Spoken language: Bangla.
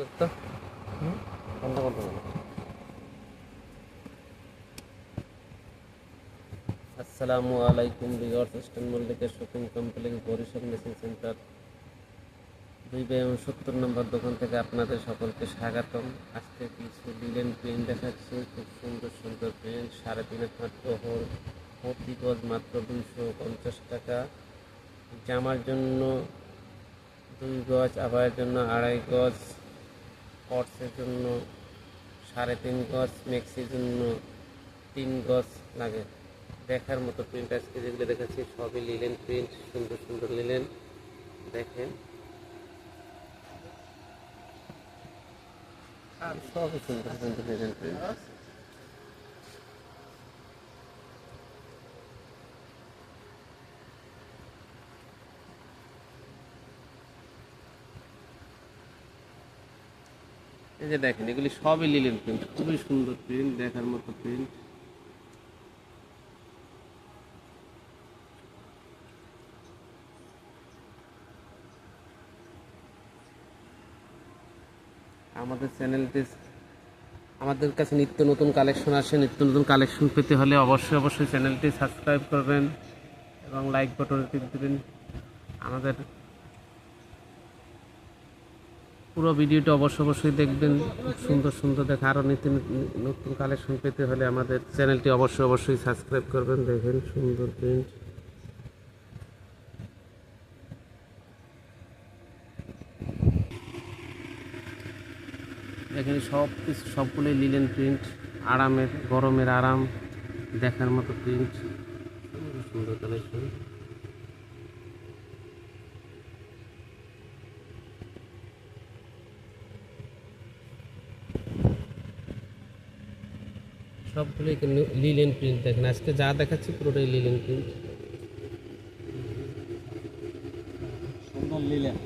তো বন্ধ করতে হবে আসসালামু আলাইকুম ভিউয়ার্স ইস্টার্ন মল্লিকের shopping complex, Barishal machine center. দুই বাই সত্তর নম্বর দোকান থেকে আপনাদের সকলকে স্বাগতম। আজকে কিছু লিলেন প্রিন্ট দেখাচ্ছি। খুব সুন্দর সুন্দর প্রিন্ট। সাড়ে তিন হাত বহর প্রতি গজ মাত্র দুইশো পঞ্চাশ টাকা। জামার জন্য দুই গজ, আবায়ের জন্য আড়াই গজ। পর্সের জন্য সাড়ে তিন গজ, মেক্সির জন্য তিন গজ লাগে। দেখার মতো প্রিন্ট আজকে যেগুলো দেখাচ্ছি, সবই লিলেন প্রিন্ট সুন্দর সুন্দর লিলেন দেখেন। আর সবই সুন্দর সুন্দর লিলেন প্রিন্ট এই যে দেখেন, এগুলি সবই লিলেন প্রিন্ট খুবই সুন্দর প্রিন্ট দেখার মতো প্রিন্ট আমাদের চ্যানেলটি আমাদের কাছে নিত্য নতুন কালেকশন আসে, নিত্য নতুন কালেকশন পেতে হলে অবশ্যই অবশ্যই চ্যানেলটি সাবস্ক্রাইব করবেন এবং লাইক বাটনে টিপ দেবেন। আমাদের পুরো ভিডিওটা অবশ্যই অবশ্যই দেখবেন। খুব সুন্দর সুন্দর দেখা। আরও নিত্য নতুন কালেকশন পেতে হলে আমাদের চ্যানেলটি অবশ্যই অবশ্যই সাবস্ক্রাইব করবেন। দেখেন সুন্দর প্রিন্ট এখানে সব কিছু সবগুলোই লিলেন প্রিন্ট আরামের, গরমের আরাম। দেখার মতো প্রিন্ট সুন্দর কালেকশন সবগুলোই কিন্তু লিলেন প্রিন্ট দেখেন। আজকে যা দেখাচ্ছি পুরোটাই লিলেন প্রিন্ট সুন্দর লিলেন